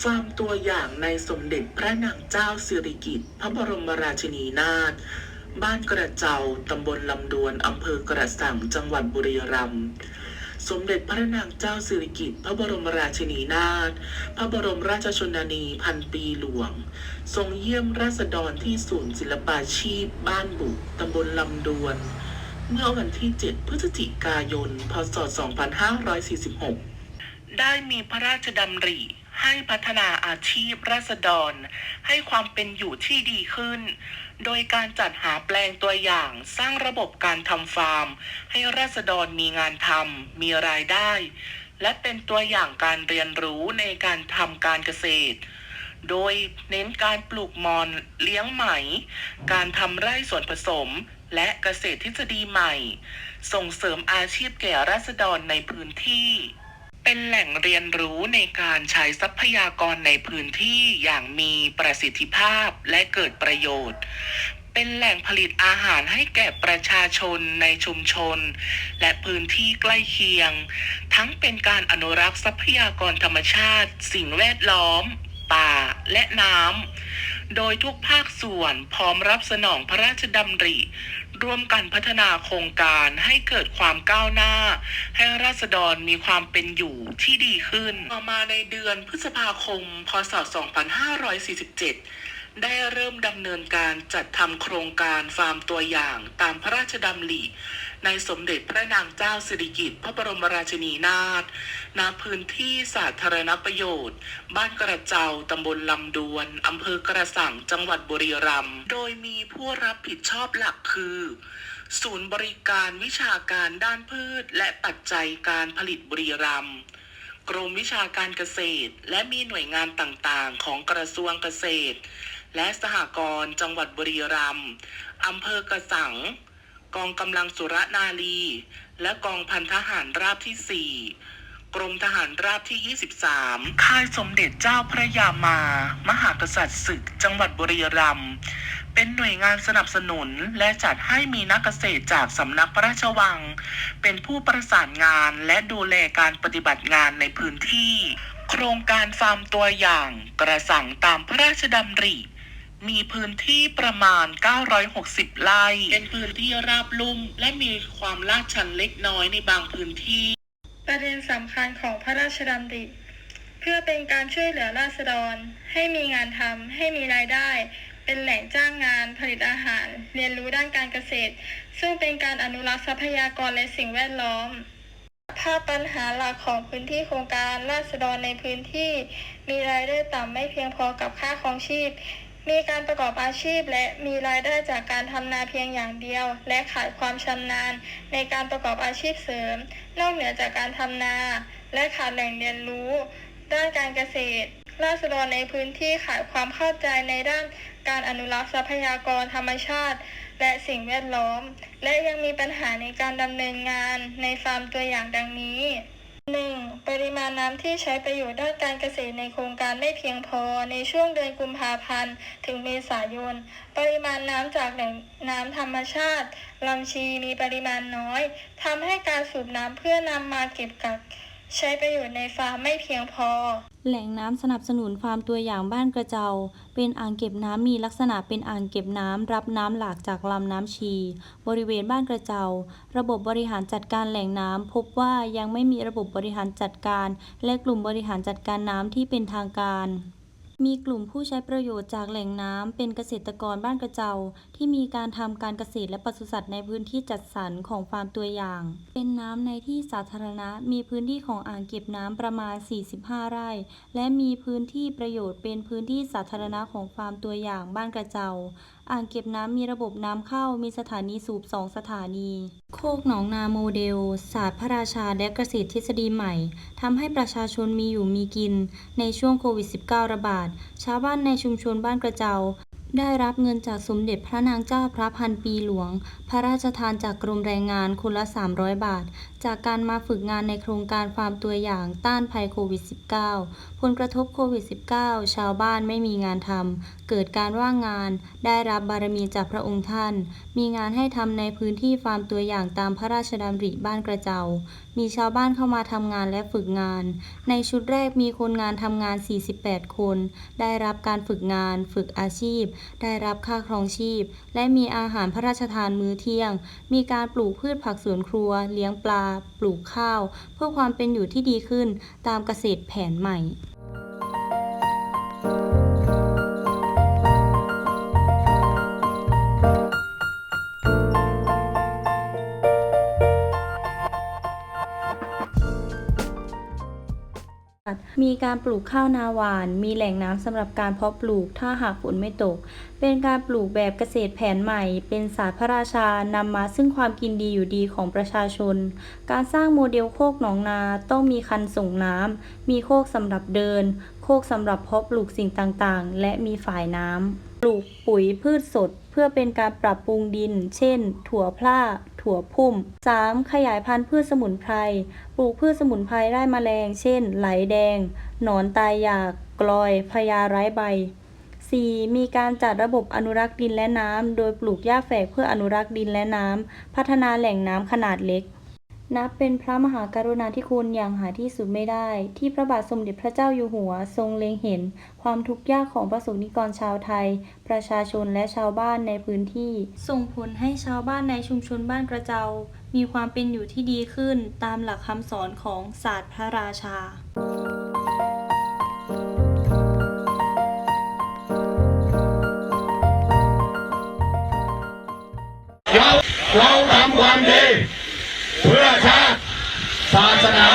ฟาร์มตัวอย่างในสมเด็จพระนางเจ้าสิริกิติ์พระบรมราชินีนาถบ้านกระเจ้าตำบลลำดวนอำเภอกระสังจังหวัดบุรีรัมย์สมเด็จพระนางเจ้าสิริกิติ์พระบรมราชินีนาถ พระบรมราชชนนีพันปีหลวง ทรงเยี่ยมราษฎรที่ศูนย์ศิลปาชีพ บ้านบุกตำบลลำดวน เมื่อวันที่ 7 พฤศจิกายน พศ 2546 ได้มีพระราชดำริ ให้พัฒนาอาชีพราษฎร ให้ความเป็นอยู่ที่ดีขึ้น โดยการจัดหาแปลงตัวอย่างสร้างระบบการทำฟาร์ม ให้ราษฎรมีงานทำมีรายได้ และเป็นตัวอย่างการเรียนรู้ในการทำการเกษตร โดยเน้นการปลูกมอนเลี้ยงไหม การทำไร่ส่วนผสม และเกษตรทฤษฎีใหม่ ส่งเสริมอาชีพแก่ราษฎรในพื้นที่ เป็นแหล่งเรียนรู้ในการใช้ทรัพยากรในพื้นที่อย่างมีประสิทธิภาพและเกิดประโยชน์ เป็นแหล่งผลิตอาหารให้แก่ประชาชนในชุมชน และพื้นที่ใกล้เคียง ทั้งเป็นการอนุรักษ์ทรัพยากรธรรมชาติ สิ่งแวดล้อม ป่าและน้ำ โดยทุกภาคส่วนพร้อมรับสนองพระราชดำริ ร่วมกันพัฒนาโครงการให้เกิดความก้าวหน้า ให้ราษฎรมีความเป็นอยู่ที่ดีขึ้น ต่อมาในเดือนพฤษภาคม พศ 2547ได้เริ่มดำเนินการจัดทำโครงการฟาร์มตัวอย่างตามพระราชดำริ ในสมเด็จพระนางเจ้าสิริกิติ์พระบรมราชินีนาถณพื้นที่สาธารณประโยชน์ บ้านกระเจ้าตำบลลำดวนอำเภอกระสังจังหวัดบุรีรัมย์โดยมีผู้รับผิดชอบหลักคือ ศูนย์บริการวิชาการด้านพืช และปัจจัยการผลิตบุรีรัมย์กรมวิชาการเกษตร และมีหน่วยงานต่างๆ ของกระทรวงเกษตร และสหกรณ์จังหวัดบุรีรัมย์อำเภอกระสัง กองกำลังสุรนารี และกองพันทหารราบที่ 4 กรมทหารราบที่ 23 ค่ายสมเด็จเจ้าพระยามา มหากษัตริย์ศึกจังหวัดบุรีรัมย์เป็นหน่วยงานสนับสนุนและจัดให้มีนักเกษตรจากสำนักพระราชวัง เป็นผู้ประสานงานและดูแลการปฏิบัติงานในพื้นที่ โครงการฟาร์มตัวอย่างกระสังตามพระราชดำริ มีพื้นที่ประมาณ 960 ไร่ เป็นพื้นที่ราบลุ่ม และมีความลาดชันเล็กน้อยในบางพื้นที่ ประเด็นสำคัญของพระราชดำริเพื่อเป็นการช่วยเหลือราษฎร ให้มีงานทำให้มีรายได้ เป็นแหล่งจ้างงานผลิตอาหาร เรียนรู้ด้านการเกษตร ซึ่งเป็นการอนุรักษ์ทรัพยากรและสิ่งแวดล้อมภาพปัญหาหลักของพื้นที่โครงการราษฎรในพื้นที่ มีรายได้ต่ำไม่เพียงพอกับค่าครองชีพ มีการประกอบอาชีพและมีรายได้จากการทำนาเพียงอย่างเดียว และขาดความชำนาญในการประกอบอาชีพเสริม นอกเหนือจากการทำนา และขาดแหล่งเรียนรู้ ด้านการเกษตรราษฎรในพื้นที่ขาดความเข้าใจในด้านการอนุรักษ์ทรัพยากรธรรมชาติ และสิ่งแวดล้อม และยังมีปัญหาในการดำเนินงานในฟาร์มตัวอย่างดังนี้ 1. ปริมาณน้ำที่ใช้ประโยชน์ด้านการเกษตรในโครงการไม่เพียงพอในช่วงเดือนกุมภาพันธ์ ถึงเมษายน ปริมาณน้ำจากแหล่งน้ำธรรมชาติลำชีมีปริมาณน้อยทำให้การสูบน้ำเพื่อนำมาเก็บกัก ใช้ประโยชน์ในฟาร์มไม่เพียงพอ แหล่งน้ำสนับสนุนฟาร์มตัวอย่างบ้านกระเจา เป็นอ่างเก็บน้ำมีลักษณะเป็นอ่างเก็บน้ำรับน้ำหลากจากลำน้ำชี บริเวณบ้านกระเจา ระบบบริหารจัดการแหล่งน้ำพบว่ายังไม่มีระบบบริหารจัดการ และกลุ่มบริหารจัดการน้ำที่เป็นทางการ มีกลุ่มผู้ใช้ประโยชน์จากแหล่งน้ำเป็นเกษตรกรบ้านกระเจา ที่มีการทำการเกษตรและปศุสัตว์ในพื้นที่จัดสรรของฟาร์มตัวอย่าง เป็นน้ำในที่สาธารณะ มีพื้นที่ของอ่างเก็บน้ำประมาณ 45 ไร่ และมีพื้นที่ประโยชน์เป็นพื้นที่สาธารณะของฟาร์มตัวอย่างบ้านกระเจา อ่างเก็บน้ำมีระบบน้ำเข้า มีสถานีสูบ2สถานี โคกหนองนาโมเดล ศาสตร์พระราชาและเกษตรทฤษฎีใหม่ทำให้ประชาชนมีอยู่มีกิน ในช่วงโควิด -19 ระบาด ชาวบ้านในชุมชนบ้านกระเจา ได้รับเงินจากสมเด็จพระนางเจ้าพระพันปีหลวง พระราชทานจากกรมแรงงานคนละ 300 บาท จากการมาฝึกงานในโครงการฟาร์มตัวอย่างต้านภัยโควิด -19 ผลกระทบโควิด -19 ชาวบ้านไม่มีงานทำ เกิดการว่างงาน ได้รับบารมีจากพระองค์ท่าน มีงานให้ทำในพื้นที่ฟาร์มตัวอย่างตามพระราชดำริบ้านกระเจ้ามีชาวบ้านเข้ามาทำงานและฝึกงาน ในชุดแรกมีคนงานทำงาน 48 คน ได้รับการฝึกงาน ฝึกอาชีพ ได้รับค่าครองชีพ และมีอาหารพระราชทานมื้อเที่ยง มีการปลูกพืชผักสวนครัว เลี้ยงปลาปลูกข้าว เพื่อความเป็นอยู่ที่ดีขึ้นตามเกษตรแผนใหม่ มีการปลูกข้าวนาหวาน มีแหล่งน้ำสำหรับการเพาะปลูกถ้าหากฝนไม่ตก เป็นการปลูกแบบเกษตรแผนใหม่ เป็นศาสตร์พระราชานำมาซึ่งความกินดีอยู่ดีของประชาชน การสร้างโมเดลโคกหนองนาต้องมีคันส่งน้ำ มีโคกสำหรับเดิน โคกสำหรับเพาะปลูกสิ่งต่างๆ และมีฝายน้ำปลูกปุ๋ยพืชสด เพื่อเป็นการปรับปรุงดิน เช่น ถั่วพล่าถั่วพุ่ม 3. ขยายพันธุ์พืชสมุนไพร ปลูกพืชสมุนไพรไล่แมลง เช่น ไหลแดง หนอนตายอยาก กลอยพญาไร้ใบ 4. มีการจัดระบบอนุรักษ์ดินและน้ำ โดยปลูกหญ้าแฝกเพื่ออนุรักษ์ดินและน้ำ พัฒนาแหล่งน้ำขนาดเล็ก นับเป็นพระมหากรุณาธิคุณอย่างหาที่สุดไม่ได้ ที่พระบาทสมเด็จพระเจ้าอยู่หัว ทรงเล็งเห็น ความทุกข์ยากของประสบนิกรชาวไทย ประชาชนและชาวบ้านในพื้นที่ ส่งผลให้ชาวบ้านในชุมชนบ้านกระเจา มีความเป็นอยู่ที่ดีขึ้นตามหลักคำสอนของศาสตร์พระราชาเราเราทำความดี พื่อชาติศาสนา